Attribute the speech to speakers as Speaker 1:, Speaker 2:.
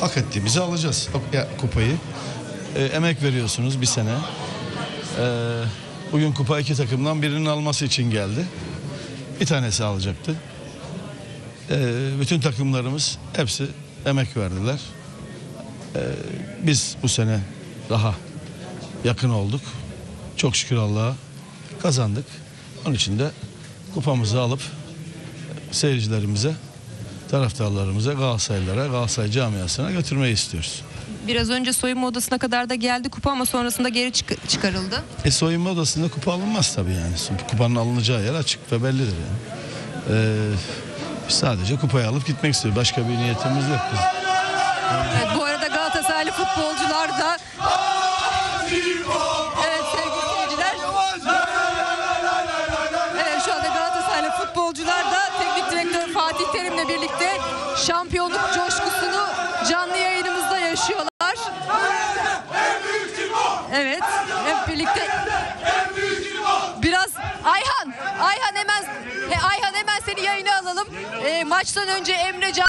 Speaker 1: hak ettiğimizi alacağız kupayı. E, emek veriyorsunuz bir sene. E, bugün kupa iki takımdan birinin alması için geldi. Bir tanesi alacaktı. E, bütün takımlarımız hepsi emek verdiler. E, biz bu sene daha yakın olduk. Çok şükür Allah'a kazandık. Onun için de kupamızı alıp seyircilerimize, taraftarlarımıza, Galatasaraylılara, Galatasaray camiasına götürmeyi istiyoruz.
Speaker 2: Biraz önce soyunma odasına kadar da geldi kupa ama sonrasında geri çık- çıkarıldı.
Speaker 1: E soyunma odasında kupa alınmaz tabii yani. Kupanın alınacağı yer açık ve bellidir yani. Ee, biz sadece kupayı alıp gitmek istiyoruz. Başka bir niyetimiz yok bizim.
Speaker 2: Evet, bu arada Galatasaraylı futbolcular da Evet sevgili seyirciler Evet şu anda Galatasaraylı futbolcular şampiyonluk coşkusunu canlı yayınımızda yaşıyorlar. Evet hep birlikte Biraz Ayhan, Ayhan hemen he, Ayhan hemen seni yayına alalım. Ee, maçtan önce Emre Can